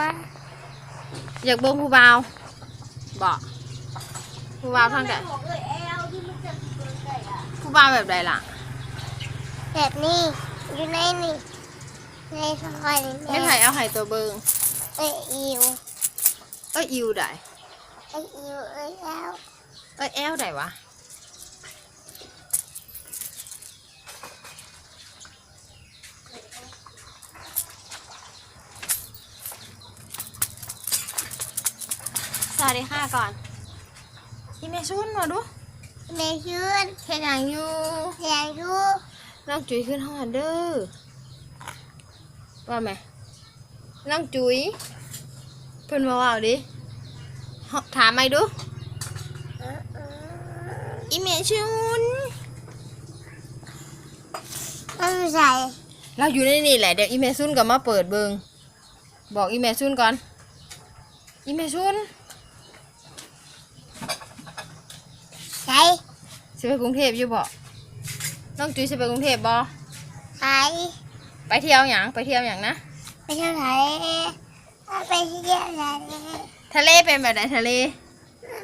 มาอยากเบิ่งผู้บ่าวบอกผู้บ่าวทางใดบอกเลยแอลที่มันจะเกินไก่อะผู้บ่าวแบบใดล่ะ แบบนี้อยู่ในนี่ในซอยนี่ไม่ไผเอาให้ตัวเบิงเอ้ยอิวเอ้ยอิวได้เอ้ยอิวเอ้ยแอลเอ้ยแอลได้วะ วัสดีค่ะก่อนอีเมชุนมาดูเมชื่นเฮ็ดหยังอยู่เสียงยูน้องจุ๋ยขึ้นห้องเด้อว่าไหมน้องจุ๋ยเพิ่นมาว่าเอาดิถามไหมดูอีเมชุนองใส่เราอยู่ในนี่แหละเดี๋ยวอีเมชุนก็มาเปิดเบิงบอกอีเมชุนก่อน อีเมชุน ใส่สิไปกรุงเทพอยู่บ่น้องจุ๋ยสิไปกรุงเทพบ่ใส่ไปเที่ยวหยังไปเที่ยวหยังนะ ไปเที่ยวไหนไปเที่ยวไหนทะเลเป็นแบบไหนทะเล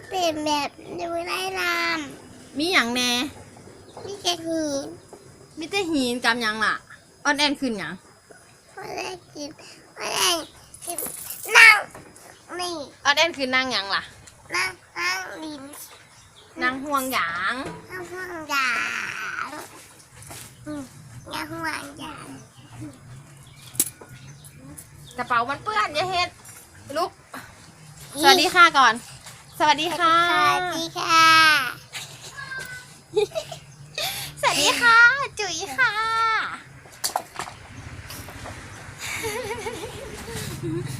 เป็นแบบดูไร่น้มีหยังแหน่ำไม่ใช่หินมีแต่หินกับหยังล่ะออนแอนขึ้นหยังไม่ได้กินไม่ได้กินนั่งนี่ออนแอนคือนั่งหยังล่ะนั่งนั่งดิน นั่งห่วงหยางนั่งห่วงยางอืมนั่งห่วงยางกระเป๋ามันเปื้อนอย่าเฮ็ดลุก สวัสดีค่ะก่อน สวัสดีค่ะ สวัสดีค่ะ สวัสดีค่ะ จุ๋ยค่ะ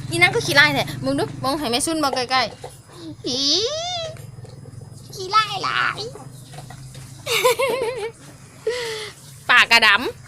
อีนั่งก็ขี้ไล่เนี่ยมึงดูมองให้แม่ซุนมองใกล้ๆอี ขี้ไล่หลายปากกระดำ